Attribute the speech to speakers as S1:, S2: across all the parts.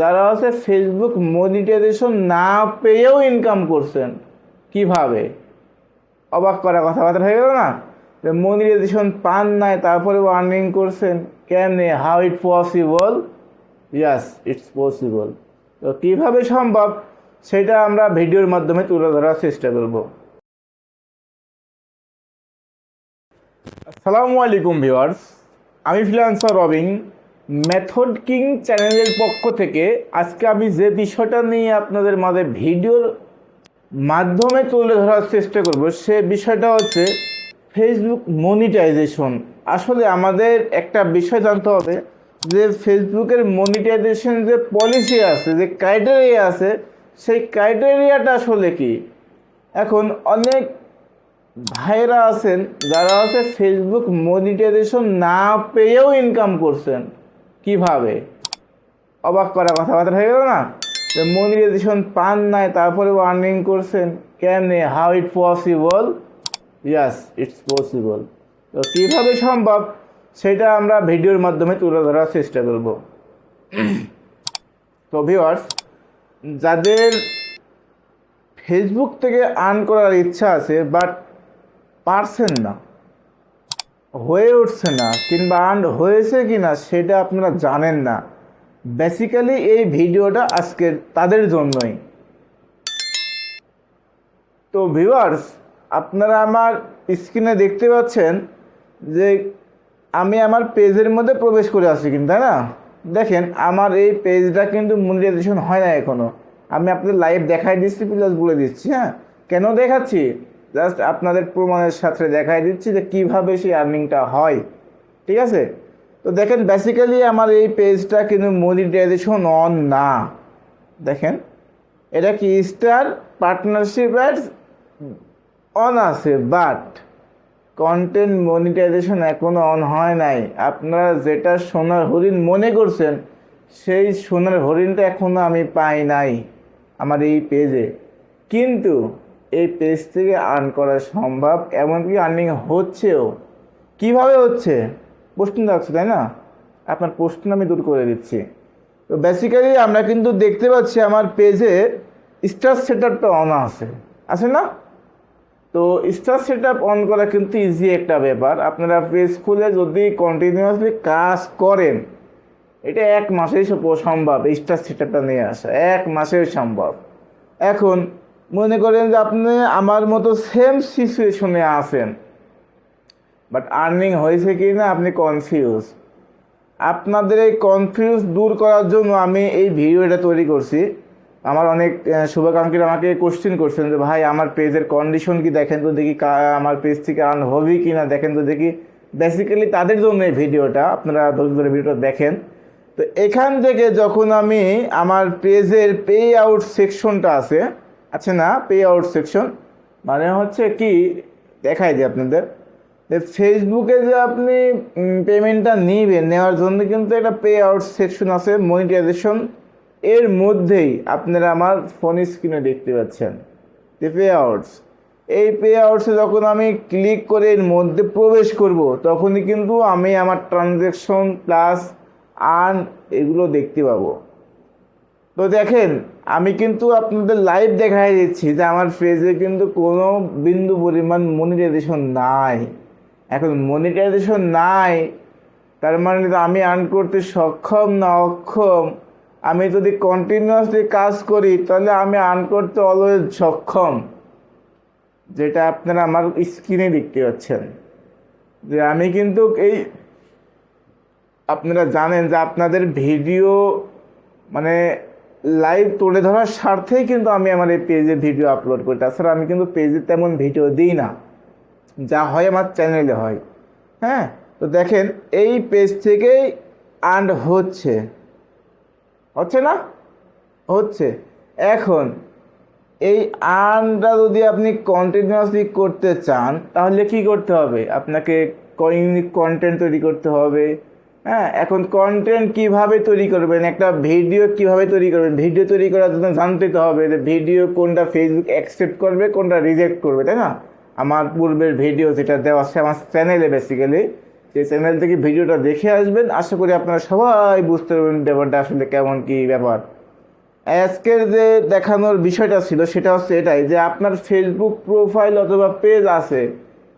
S1: যারা হচ্ছে Facebook monetization না পেয়েও ইনকাম করছেন, কীভাবে? অবাক করা কথাবার্তা হয়ে গেল না? যে মনিটাইজেশন পান নাই, তারপরে আর্নিং করছেন কেমনে how it possible yes it's possible তো কীভাবে সম্ভব? সেটা আমরা ভিডিওর মাধ্যমে তুলে ধরার চেষ্টা করব। আসসালামু আলাইকুম ভিউয়ার্স, আমি ফ্রিল্যান্সার রবিন। মেথড কিং চ্যানেলের পক্ষ থেকে আজকে আমি যে বিষয়টা নিয়ে আপনাদের মাঝে ভিডিওর মাধ্যমে তুলে ধরার চেষ্টা করব, সে বিষয়টা হচ্ছে ফেসবুক মনিটাইজেশন আসলে আমাদের একটা বিষয় জানতে হবে যে ফেসবুকের মনিটাইজেশন যে পলিসি আছে, যে ক্রাইটেরিয়া আছে, সেই ক্রাইটেরিয়াটা আসলে কি? এখন অনেক ভাইরা আছেন, যারা হচ্ছে ফেসবুক মনিটাইজেশন না পেয়েও ইনকাম করছেন। কীভাবে? অবাক করা কথাবার্তা হয়ে গেল না? যে মনিটাইজেশন পান নাই, তারপরে আর্নিং করছেন। কেমনে how it possible yes it's possible তো কীভাবে সম্ভব? সেটা আমরা ভিডিওর মাধ্যমে তুলে ধরার চেষ্টা করব। তো ভিওয়ার্স যাদের ফেসবুক থেকে আর্ন করার ইচ্ছা আছে বাট পারছেন না হয়ে উঠছে না কিংবা আর্ন হয়েছে কি না সেটা আপনারা জানেন না। বেসিক্যালি এই ভিডিওটা আজকের তাদের জন্যই। তো ভিউয়ার্স আপনারা আমার স্ক্রিনে দেখতে পাচ্ছেন যে আমি আমার পেজের মধ্যে প্রবেশ করে আসছি কিন্তু, তাই না? দেখেন, আমার এই পেজটা কিন্তু মনিটাইজেশন হয় না এখনও আমি আপনাদের লাইভ দেখাই দিচ্ছি প্লাস বলে দিচ্ছি হ্যাঁ? কেন দেখাচ্ছি? জাস্ট আপনাদের প্রমাণের সাথে দেখাই দিচ্ছি যে কীভাবে সেই আর্নিংটা হয়। ঠিক আছে? তো দেখেন বেসিক্যালি আমার এই পেজটা কিন্তু মনিটাইজেশন অন না। দেখেন, এটা কি স্টার পার্টনারশিপ অ্যাডস অন আছে বাট কন্টেন্ট মনিটাইজেশন এখনও অন হয় নাই। আপনারা যেটা সোনার হরিণ মনে করছেন, সেই সোনার হরিণটা এখনও আমি পাই নাই আমার এই পেজে কিন্তু এই পেজ থেকে আর্ন করা সম্ভব? এমনকি আর্নিং হচ্ছেও। কীভাবে হচ্ছে? প্রশ্ন থাকছে, তাই না? আপনার প্রশ্ন আমি দূর করে দিচ্ছি। তো বেসিক্যালি আমরা কিন্তু দেখতে পাচ্ছি আমার পেজে স্টার সেটআপটা অন আছে। আছে না? তো স্টার সেট আপ অন করা কিন্তু ইজি একটা ব্যাপার। আপনারা পেজ খুলে যদি কন্টিনিউয়াসলি কাজ করেন, এটা এক মাসেই সম্ভব স্টার সেটআপটা নিয়ে আসা। এক মাসেই সম্ভব। এখন মনে করেন যে আপনি আমার মতো সেম সিচুয়েশনে আছেন। বাট আর্নিং হয়েছে কি না আপনি কনফিউজ আপনাদের এই কনফিউজ দূর করার জন্য আমি এই ভিডিওটা তৈরি করছি। আমার অনেক শুভাকাঙ্ক্ষীরা আমাকে কোশ্চেন করছেন যে, ভাই, আমার পেজের কন্ডিশন কি? দেখেন তো দেখি আমার পেজ থেকে আর্ন হবে কি না? দেখেন তো দেখি। বেসিক্যালি তাদের জন্য এই ভিডিওটা আপনারা ধৈর্য ধরে ভিডিওটা দেখেন। তো এখান থেকে যখন আমি আমার পেজের পে আউট সেকশনটা আছে আছে না পে আউট সেকশন মানে হচ্ছে কি, দেখাই দিই আপনাদের। ফেসবুকে যে আপনি পেমেন্টটা নিবেন, নেওয়ার জন্য কিন্তু একটা পে আউট সেকশন আছে মনিটাইজেশন এর মধ্যেই আপনারা আমার ফোন স্ক্রিনে দেখতে পাচ্ছেন, যে পে আউটস এই পে আউটসে যখন আমি ক্লিক করে এর মধ্যে প্রবেশ করব, তখনই কিন্তু আমি আমার ট্রানজ্যাকশন প্লাস আর্ন এগুলো দেখতে পাবো। তো দেখেন, আমি কিন্তু আপনাদের লাইভ দেখাই দিচ্ছি যে আমার পেজে কিন্তু কোনো বিন্দু পরিমাণ মনিটাইজেশন নাই। এখন মনিটাইজেশন নাই, তার মানে তো আমি আর্ন করতে সক্ষম না অক্ষম? আমি যদি কন্টিনিউয়াসলি কাজ করি, তাহলে আমি আর্ন করতে অলওয়েজ সক্ষম? যেটা আপনারা আমার স্ক্রিনে দেখতে পাচ্ছেন। যে আমি কিন্তু এই, আপনারা জানেন যে আপনাদের ভিডিও মানে লাইভ তুলে ধরার স্বার্থেই কিন্তু আমি আমার এই পেজে ভিডিও আপলোড করি। তাছাড়া আমি কিন্তু পেজে তেমন ভিডিও দিই না। যা হয় আমার চ্যানেলে হয়। হ্যাঁ? তো দেখেন, এই পেজ থেকেই আর্ন হচ্ছে। হচ্ছে না? হচ্ছে। এখন, এই আর্নটা যদি আপনি কন্টিনিউয়াসলি করতে চান, তাহলে কি করতে হবে? আপনাকে কন্টেন্ট তৈরি করতে হবে। হ্যাঁ এখন কন্টেন্ট কীভাবে তৈরি করবেন? একটা ভিডিও কীভাবে তৈরি করবেন? ভিডিও তৈরি করার জন্য জানতে তো হবে যে ভিডিও কোনটা ফেসবুক অ্যাকসেপ্ট করবে, কোনটা রিজেক্ট করবে, তাই না? আমার পূর্বের ভিডিও যেটা দেওয়া আছে আমার চ্যানেলে বেসিক্যালি সেই চ্যানেল থেকে ভিডিওটা দেখে আসবেন। আশা করি আপনারা সবাই বুঝতে পারবেন ব্যাপারটা আসলে কেমন কি ব্যাপার। আজকের যে দেখানোর বিষয়টা ছিল, সেটা হচ্ছে এটাই যে আপনার ফেসবুক প্রোফাইল অথবা পেজ আছে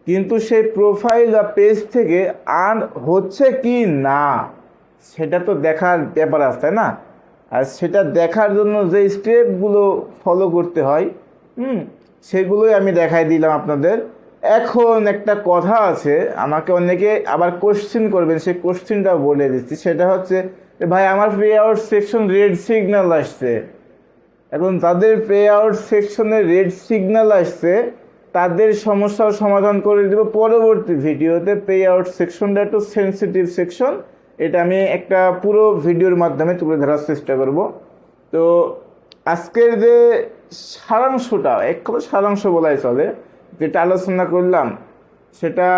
S1: কিন্তু সেই প্রোফাইল বা পেজ থেকে আর্ন হচ্ছে কি না, সেটা তো দেখার ব্যাপার আছে না? আর সেটা দেখার জন্য যে স্টেপগুলো ফলো করতে হয়, হুম, সেগুলোই আমি দেখাই দিলাম আপনাদের। এখন একটা কথা আছে, আমাকে অনেকে আবার কোশ্চেন করবেন, সেই কোশ্চেনটা বলে দিচ্ছি। সেটা হচ্ছে, ভাই, আমার pay out section red signal আসছে। এখন যাদের পে আউট সেকশনে রেড সিগন্যাল আসছে তাদের সমস্যার সমাধান করে দেবো। পরবর্তী ভিডিওতে পে আউট সেকশনটা একটু সেন্সিটিভ সেকশন এটা আমি একটা পুরো ভিডিওর মাধ্যমে তুলে ধরার চেষ্টা করব। তো আজকের যে সারাংশটা, এক কথা সারাংশ বলাই চলে, যেটা আলোচনা করলাম, সেটা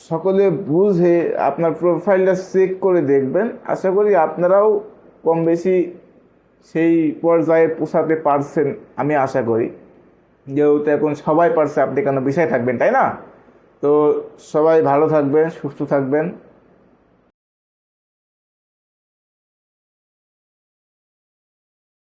S1: সকলে বুঝে আপনার প্রোফাইলটা চেক করে দেখবেন। আশা করি আপনারাও কম বেশি সেই পর্যায়ে পোষাতে পারছেন, আমি আশা করি। যেহেতু এখন সবাই পারছে, আপনি কেন বিষয় থাকবেন, তাই না? তো সবাই ভালো থাকবেন, সুস্থ থাকবেন।